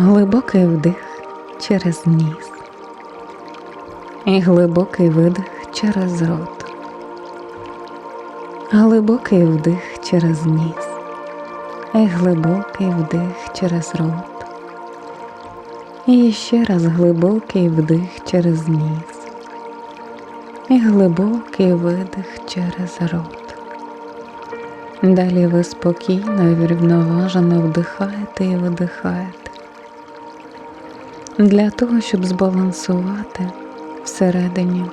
Глибокий вдих через ніс і глибокий видих через рот. Глибокий вдих через ніс і глибокий вдих через рот. І ще раз глибокий вдих через ніс і глибокий видих через рот. Далі ви спокійно і врівноважено вдихаєте і видихаєте для того, щоб збалансувати всередині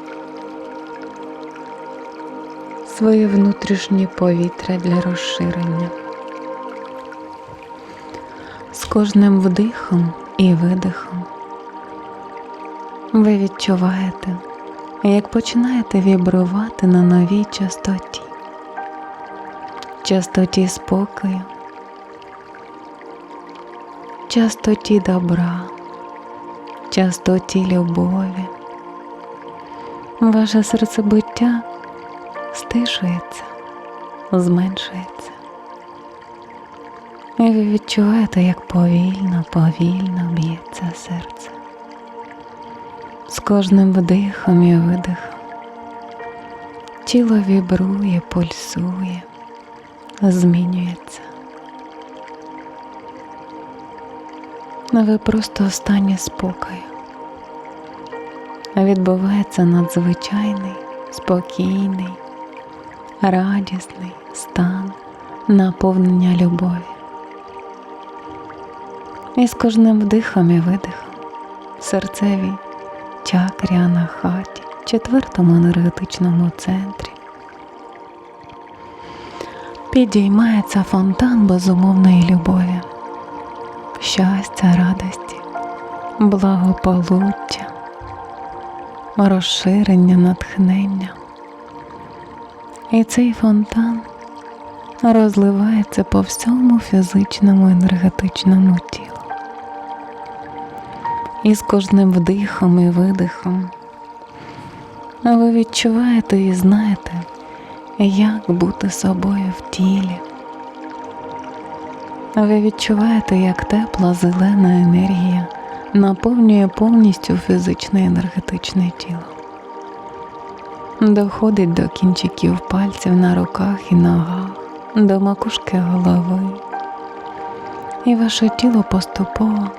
своє внутрішнє повітря для розширення. З кожним вдихом і видихом ви відчуваєте, як починаєте вібрувати на новій частоті, частоті спокою, частоті добра, частоті любові. Ваше серцебиття стишується, зменшується. І ви відчуваєте, як повільно, повільно б'ється серце. З кожним вдихом і видихом тіло вібрує, пульсує, змінюється. Ви просто стані спокою. Відбувається надзвичайний, спокійний, радісний стан наповнення любові. І з кожним вдихом і видихом в серцевій чакрі анахаті, четвертому енергетичному центрі, підіймається фонтан безумовної любові, щастя, радості, благополуччя, розширення, натхнення. І цей фонтан розливається по всьому фізичному енергетичному тілу. І з кожним вдихом і видихом ви відчуваєте і знаєте, як бути собою в тілі. Ви відчуваєте, як тепла зелена енергія наповнює повністю фізичне енергетичне тіло. Доходить до кінчиків пальців на руках і ногах, до макушки голови. І ваше тіло поступово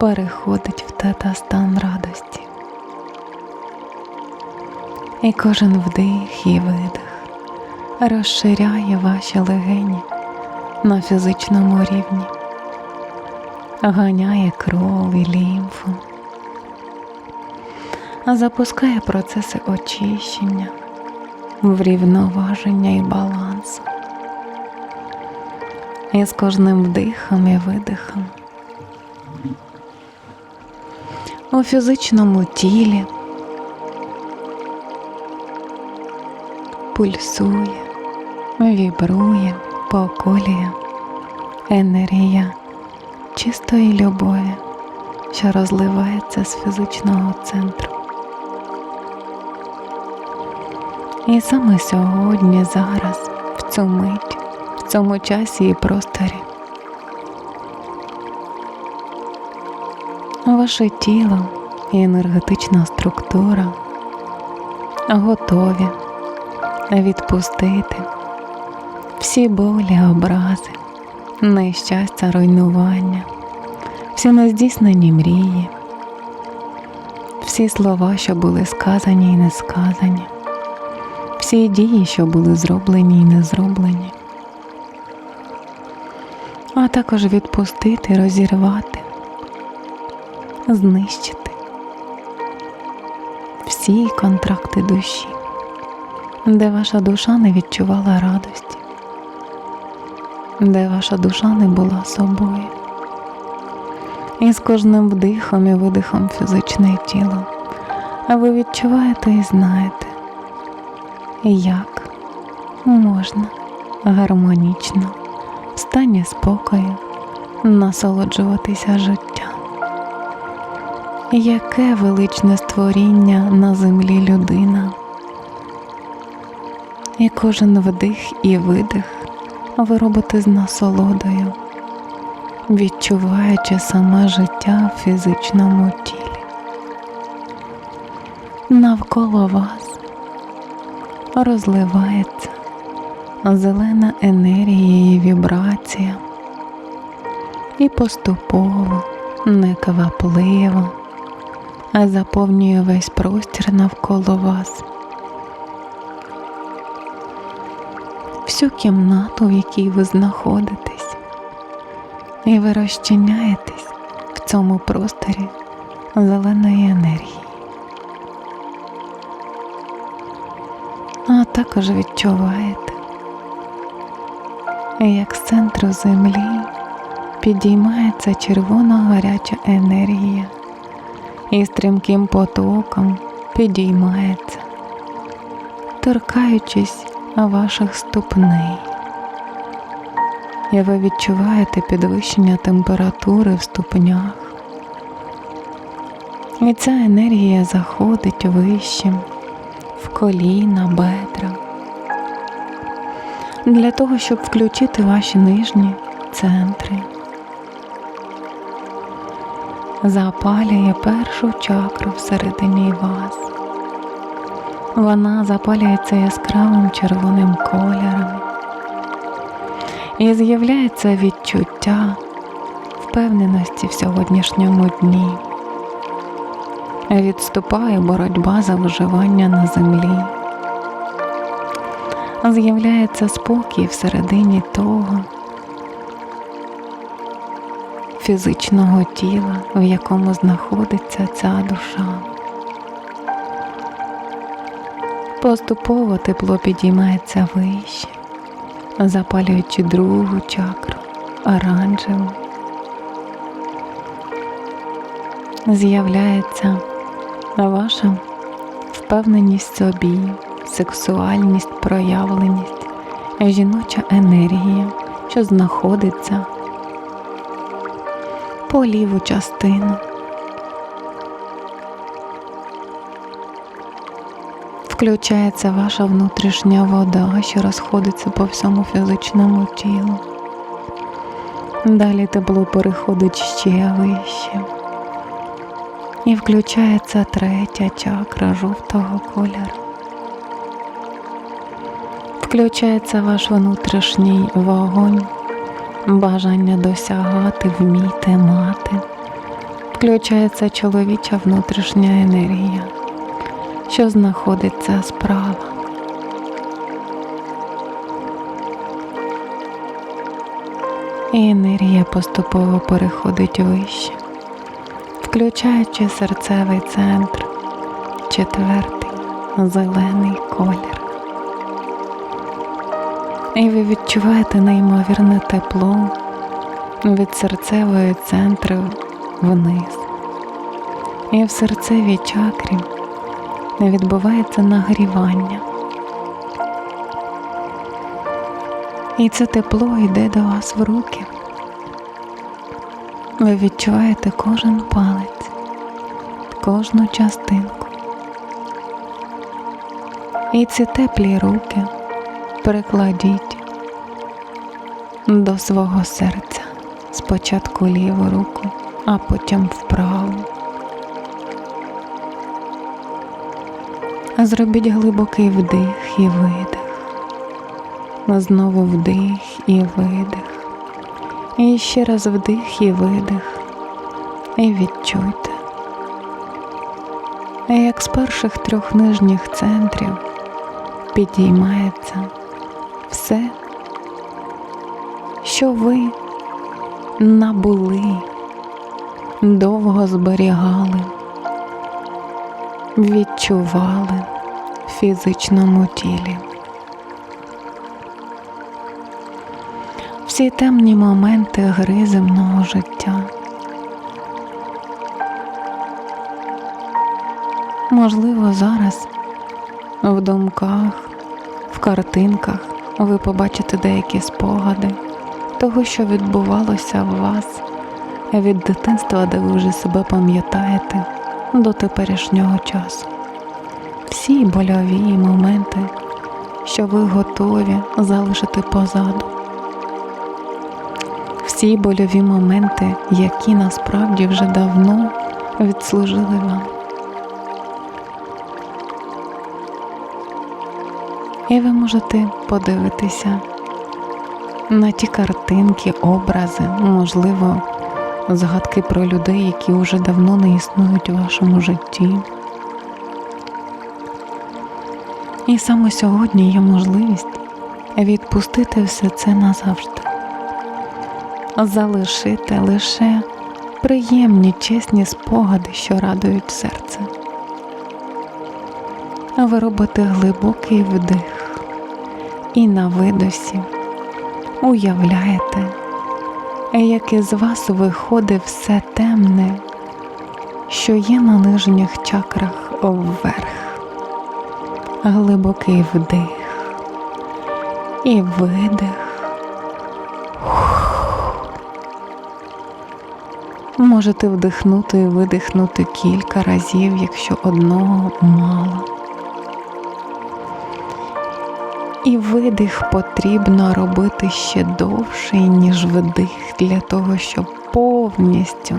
переходить в тета стан радості. І кожен вдих і видих розширяє ваші легені на фізичному рівні, ганяє кров і лімфу, запускає процеси очищення, врівноваження і балансу. І з кожним вдихом і видихом. У фізичному тілі пульсує, вібрує, поколює енергія чистої любові, що розливається з фізичного центру. І саме сьогодні, зараз, в цю мить, в цьому часі і просторі. Ваше тіло і енергетична структура готові відпустити всі болі, образи, нещастя, руйнування, всі нездійснені мрії, всі слова, що були сказані і не сказані, всі дії, що були зроблені і не зроблені, а також відпустити, розірвати знищити всі контракти душі, де ваша душа не відчувала радості, де ваша душа не була собою. І з кожним вдихом і видихом фізичне тіло, а ви відчуваєте і знаєте, як можна гармонічно в стані спокою насолоджуватися життям. Яке величне створіння на землі людина, і кожен вдих і видих ви робите з насолодою, відчуваючи саме життя в фізичному тілі. Навколо вас розливається зелена енергія і вібрація, і поступово, неквапливо заповнює весь простір навколо вас. Всю кімнату, в якій ви знаходитесь, і ви розчиняєтесь в цьому просторі зеленої енергії. А також відчуваєте, як з центру землі підіймається червона гаряча енергія і стрімким потоком підіймається, торкаючись ваших ступней. І ви відчуваєте підвищення температури в ступнях. І ця енергія заходить вище, в коліна, бедра, для того, щоб включити ваші нижні центри запалює першу чакру всередині вас. Вона запалюється яскравим червоним кольором і з'являється відчуття впевненості в сьогоднішньому дні. Відступає боротьба за виживання на землі. З'являється спокій всередині того, фізичного тіла, в якому знаходиться ця душа. Поступово тепло підіймається вище, запалюючи другу чакру, оранжеву. З'являється ваша впевненість в собі, сексуальність, проявленість, жіноча енергія, що знаходиться по ліву частину. Включається ваша внутрішня вода, що розходиться по всьому фізичному тілу. Далі тепло переходить ще вище. І включається третя чакра жовтого кольору. Включається ваш внутрішній вогонь бажання досягати, вміти, мати, включається чоловіча внутрішня енергія, що знаходиться справа. І енергія поступово переходить вище, включаючи серцевий центр, четвертий зелений колір і ви відчуваєте неймовірне тепло від серцевої центру вниз. І в серцевій чакрі відбувається нагрівання. І це тепло йде до вас в руки. Ви відчуваєте кожен палець, кожну частинку. І ці теплі руки перекладіть до свого серця спочатку ліву руку, а потім вправу. Зробіть глибокий вдих і видих, знову вдих і видих, і ще раз вдих і видих, і відчуйте, як з перших трьох нижніх центрів підіймається все, що ви набули, довго зберігали, відчували фізичному тілі. Всі темні моменти гри земного життя. Можливо, зараз в думках, в картинках ви побачите деякі спогади того, що відбувалося в вас від дитинства, де ви вже себе пам'ятаєте до теперішнього часу. Всі больові моменти, що ви готові залишити позаду. всі больові моменти, які насправді вже давно відслужили вам. І ви можете подивитися на ті картинки, образи, можливо, згадки про людей, які вже давно не існують у вашому житті. І саме сьогодні є можливість відпустити все це назавжди, залишити лише приємні, чесні спогади, що радують серце. А ви робите глибокий вдих. І на видосі уявляєте, як із вас виходить все темне, що є на нижніх чакрах вверх глибокий вдих і видих. Можете вдихнути і видихнути кілька разів, якщо одного мало. І видих потрібно робити ще довший, ніж вдих, для того, щоб повністю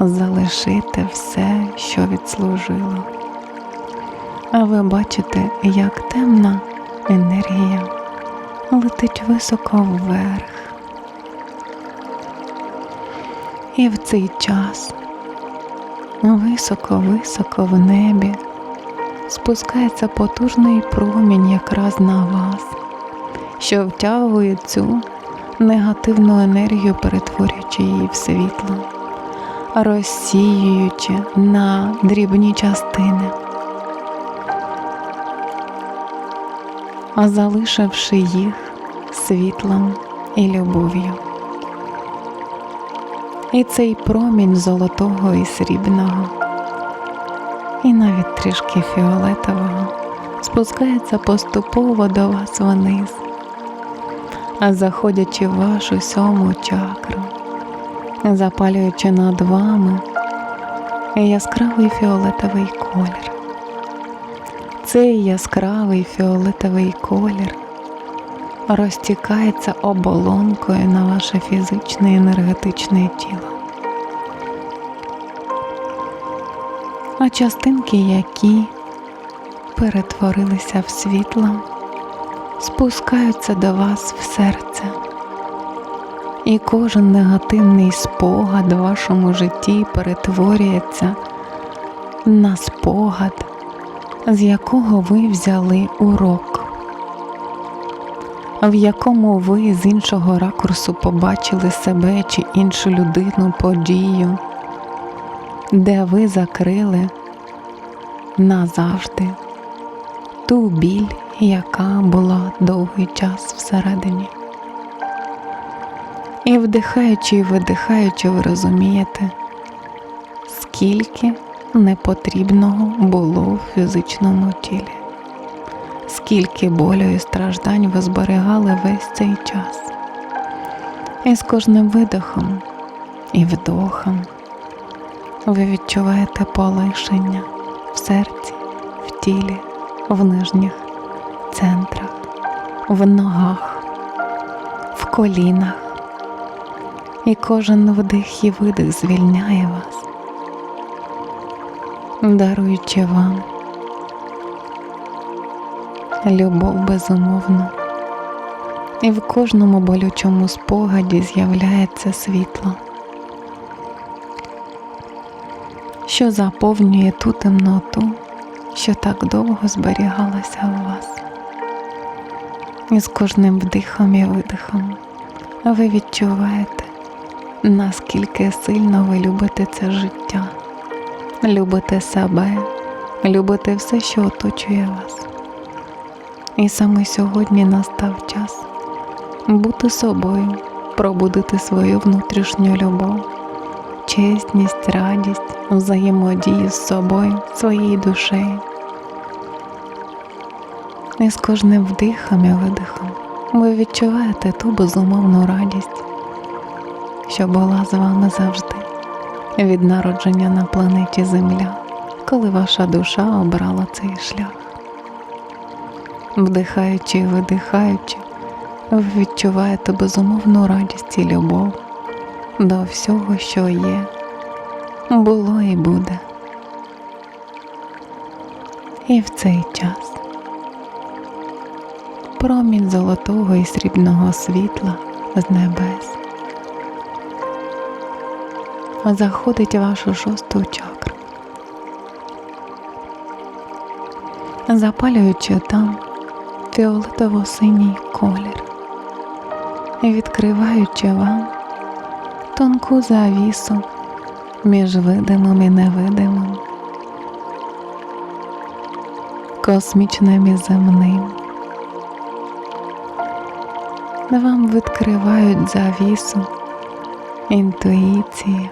залишити все, що відслужило. А ви бачите, як темна енергія летить високо вверх. І в цей час високо-високо в небі спускається потужний промінь якраз на вас, що втягує цю негативну енергію, перетворюючи її в світло, розсіюючи на дрібні частини. А залишивши їх світлом і любов'ю. І цей промінь золотого і срібного, і навіть трішки фіолетового спускається поступово до вас вниз, а заходячи в вашу сьому чакру, запалюючи над вами яскравий фіолетовий колір. Цей яскравий фіолетовий колір розтікається оболонкою на ваше фізичне і енергетичне тіло. А частинки, які перетворилися в світло, спускаються до вас в серце. І кожен негативний спогад в вашому житті перетворюється на спогад з якого ви взяли урок, в якому ви з іншого ракурсу побачили себе чи іншу людину, подію, де ви закрили назавжди ту біль, яка була довгий час всередині. І вдихаючи і видихаючи, ви розумієте, скільки непотрібного було в фізичному тілі, скільки болю і страждань ви зберігали весь цей час. І з кожним видохом і вдохом ви відчуваєте полишення в серці, в тілі, в нижніх центрах, в ногах, в колінах. І кожен вдих і видих звільняє вас даруючи вам любов безумовну, і в кожному болючому спогаді з'являється світло, що заповнює ту темноту, що так довго зберігалася у вас. І з кожним вдихом і видихом ви відчуваєте, наскільки сильно ви любите це життя любите себе, любите все, що оточує вас. І саме сьогодні настав час бути собою, пробудити свою внутрішню любов, чесність, радість, взаємодію з собою, своєю душею. І з кожним вдихом і видихом ви відчуваєте ту безумовну радість, що була з вами завжди від народження на планеті Земля, коли ваша душа обрала цей шлях. Вдихаючи і видихаючи, ви відчуваєте безумовну радість і любов до всього, що є, було і буде. І в цей час промінь золотого і срібного світла з небес заходить вашу шосту чакру, запалюючи там фіолетово-синій колір. І відкриваючи вам тонку завісу між видимим і невидимим, космічним і земним. Вам відкривають завісу інтуїції,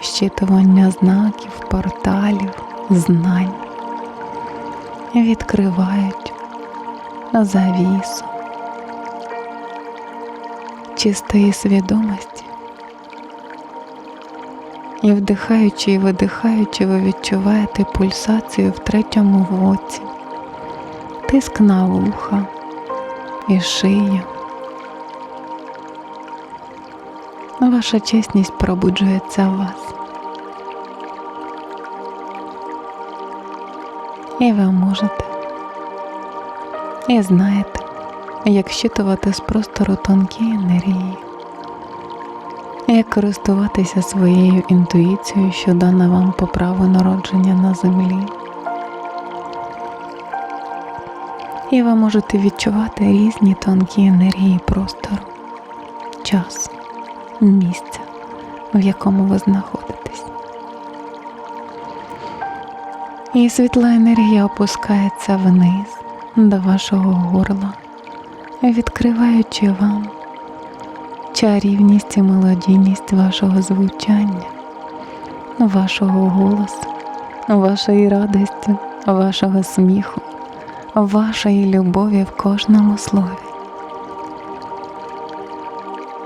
щитування знаків, порталів, знань, відкривають завісу чистої свідомості. І вдихаючи і видихаючи, ви відчуваєте пульсацію в третьому воці, тиск на вуха і шию. Ваша чесність пробуджується в вас. І ви можете, і знаєте, як щитувати з простору тонкі енергії, як користуватися своєю інтуїцією, що дана вам по праву народження на землі. І ви можете відчувати різні тонкі енергії простору, часу, місця, в якому ви знаходитесь. І світла енергія опускається вниз до вашого горла, відкриваючи вам чарівність і мелодійність вашого звучання, вашого голосу, вашої радості, вашого сміху, вашої любові в кожному слові.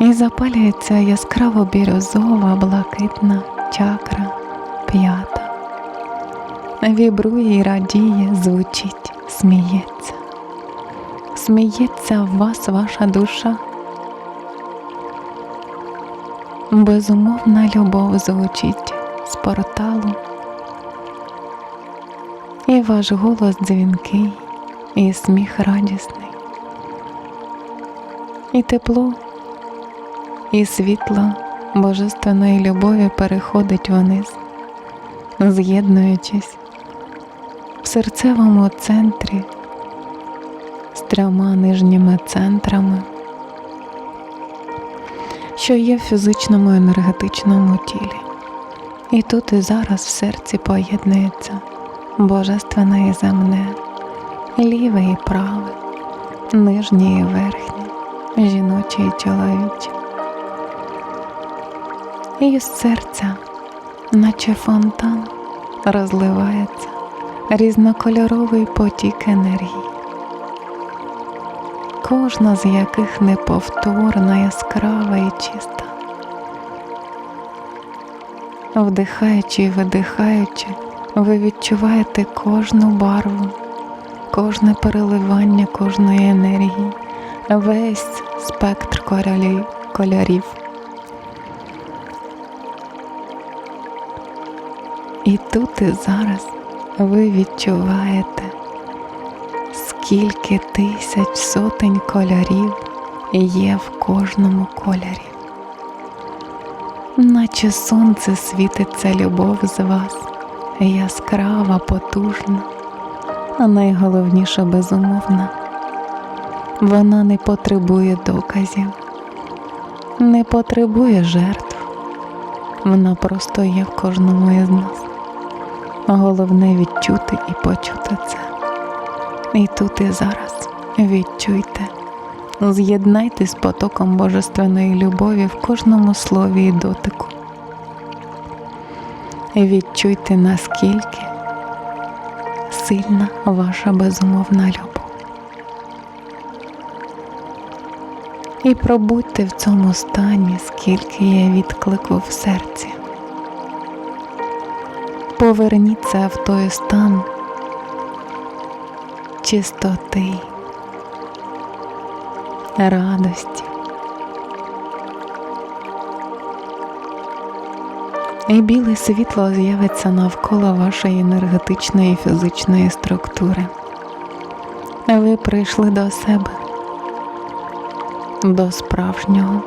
І запалюється яскраво бірюзова блакитна чакра п'ята. Вібрує і радіє, звучить, сміється. Сміється в вас ваша душа. Безумовна любов звучить з порталу, і ваш голос дзвінкий, і сміх радісний, і тепло, і світло божественної любові переходить вниз, з'єднуючись серцевому центрі з трьома нижніми центрами що є в фізичному енергетичному тілі. І тут і зараз в серці поєднується божественне і земне, ліве і праве, нижнє і верхнє, жіноче і чоловіче. І з серця, наче фонтан, розливається різнокольоровий потік енергії кожна з яких неповторна, яскрава і чиста. Вдихаючи і видихаючи, ви відчуваєте кожну барву, кожне переливання кожної енергії, весь спектр кольорів. І тут і зараз ви відчуваєте скільки тисяч сотень кольорів є в кожному кольорі, наче сонце світиться любов з вас, яскрава, потужна, а найголовніше безумовна. Вона не потребує доказів, не потребує жертв, вона просто є в кожному із нас. Головне відчути і почути це. І тут і зараз відчуйте, з'єднайте з потоком божественної любові в кожному слові і дотику. Відчуйте, наскільки сильна ваша безумовна любов. І пробудьте в цьому стані, скільки є відклику в серці. Поверніться в той стан чистоти, радості. І біле світло з'явиться навколо вашої енергетичної фізичної структури. Ви прийшли до себе, до справжнього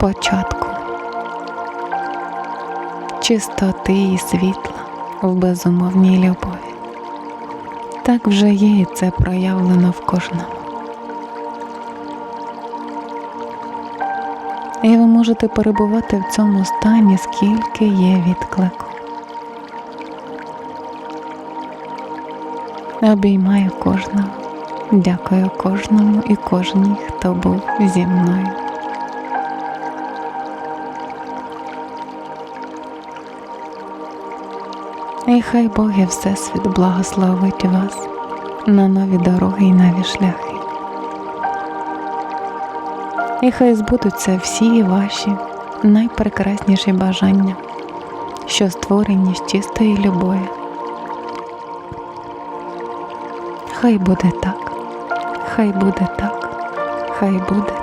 початку, чистоти і світла в безумовній любові. Так вже є, і це проявлено в кожному. І ви можете перебувати в цьому стані, скільки є відклику. Обіймаю кожного, дякую кожному і кожній, хто був зі мною. І хай Бог і Всесвіт благословить вас на нові дороги і нові шляхи. І хай збудуться всі ваші найпрекрасніші бажання, що створені з чистої любові. Хай буде так, хай буде так, хай буде.